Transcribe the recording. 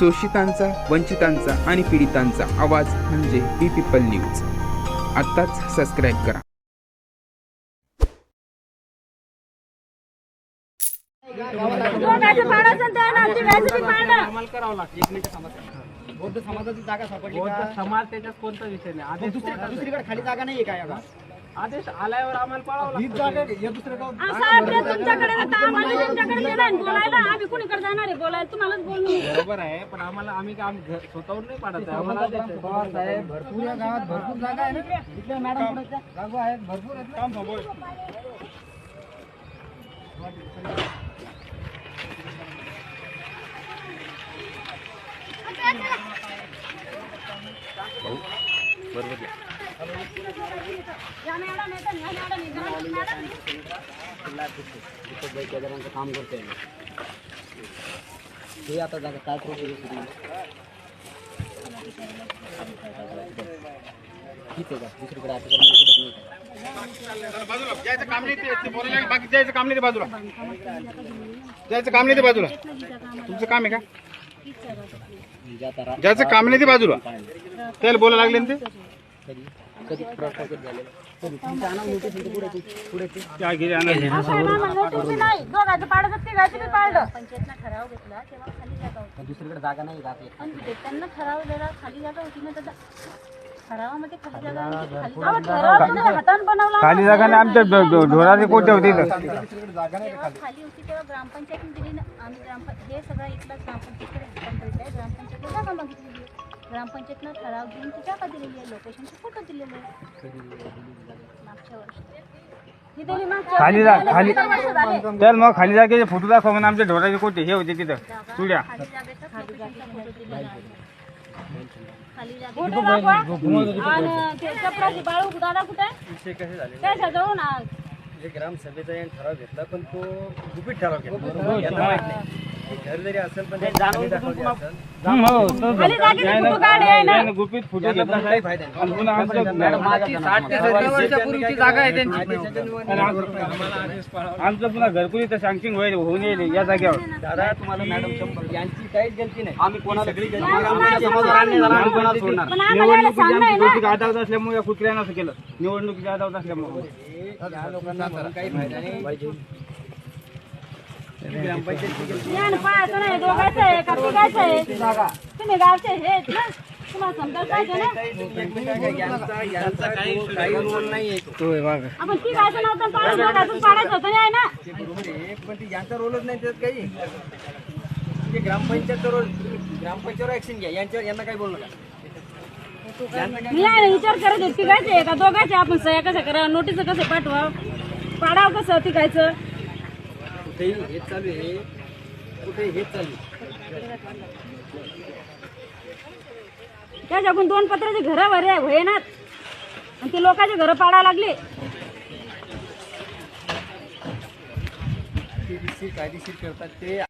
शोषितांचा वंचितांचा आणि पीडितांचा आवाज म्हणजे बी पीपल न्यूज. आत्ताच सबस्क्राईब करा. बौद्ध समाजाची जागा सापडली? समाज त्याच्यात कोणता विषय नाही? दुसरीकडे खाली जागा नाहीये काय आदेश आल्यावर आम्हाला पळावं हीच जागा आहे, हे दुसरं गाव असं आपल्या तुमच्याकडे येतं, आम्हाला तुमच्याकडे दिलं आणि बोलायला आम्ही कुणीकडे जाणार आहे? बोलायला तुम्हालाच बोलणं बरोबर आहे पण आम्हाला आम्ही काम घर स्वतःहून नाही पाडत आहे. आम्हाला आदेश आहे. पवार साहेब भरपूर या गावात भरपूर जागा आहे ना? इथल्या मॅडम पुढे जागा आहेत भरपूर आहेत काम या काम करतोय हे आता जागा काय ठीक आहे का? दुसरीकडे जायचं काम नाही ते- बोलायला बाकी जायचं काम नाही ते बाजूला. जायचं काम नाही ते बाजूला. तुमचं काम आहे का ज्याचं काम नाही ते बाजूला. त्याला बोलायला लागले ना ते? कधी झालेला दुसरीकडे जागा नाही तिथे त्यांना ठराव खाली जागा होती ना ठरावामध्ये खाली जागा होती. खाली- अहो, ठराव तुम्ही हातानं बनवला खाली जागा नाही आमच्या ढोराचे कोठे होते खाली. होती तेव्हा ग्रामपंचायतने दिली ना आम्ही ग्रामपंचायत हे सगळं इथलं आहे ग्रामपंचायतला जागा मागितलेली आहे. ग्रामपंचायतनं ठराव घेऊन ती जागा दिलेली आहे. लोकेशनचे फोटो दिलेले आहे. मागच्या वर्षी. ही दिली मागच्या खाली. जा- खाली- सत्तर वर्ष झाले. तर मग खाली जागेचे फोटो दाखव म्हणून आमच्या ढोराचे कोठे? हे होते तिथं. चुड्या. खाली जागेचा लोकेशनचा फोटो दिलेला आहे. खाली जागा फोटो दाखवा. आणि ते चपराची बाळू दादा कुठे आहे? त्याच्या जवळून आण. ग्रामसभेचा याने ठराव घेतला पण तो गुपित ठराव घेतला. यांना माहीत नाही. घर जरी असेल पण त्यांनी खाली दाखवली असेल. हं, तर- खाली जागेचे फोटो काढे आहे ना? यानं गुपित फोटो घेतला काही फायदा नाही. आणि पुन्हा आमचं जागा आहे त्यांची. आमचं पुन्हा घरकुली तर सँक्शन होईल होऊन येईल या जागेवर. दादा तुम्हाला मॅडम शंभर यांची काहीच गलती नाही. आम्ही कोणाला सगळी गलती नाही, ग्रामपंचायत नाही, समाजावर नाही, अन्याय झाला, आम्ही नाही, कोणाला सोडणार? पण आम्हाला यायला निवडणुकीची सांगणं आहे आमची ना? गोष्टी गाठावत असल्यामुळे या कुत्र्यानं असं केलं. निवडणुकीची गाठावत असल्यामुळे. या लोकांना म्हणून काही फायदा नाही. ग्रामपंचायतची पाहायचं नाही दोघायचं आहे का तिघांचं आहे? तुम्ही गावचे हे आहेत ना तुम्हाला समजायला पाहिजे ना. काही आपण नव्हतं पाडून पाडायचं होतं नाही ना? पण यांचा रोलच नाही त्यात काही ते रोल ग्रामपंचायतवर ऍक्शन घ्या यांच्यावर यांना काही बोलू नका मी आहे ना विचार करत होते तिघायचे आहे का दोघांचे आपण सह्या कसं करा नोटीस कसं पाठवा पाडावं कसं तिघायचं? कुठेही हेच चालू आहे कुठेही हेच चालू दोन पत्राचे घरं भरे होईनात आणि ते लोकांचे घरं पाडायला लागले. कायदेशीर करतात ते.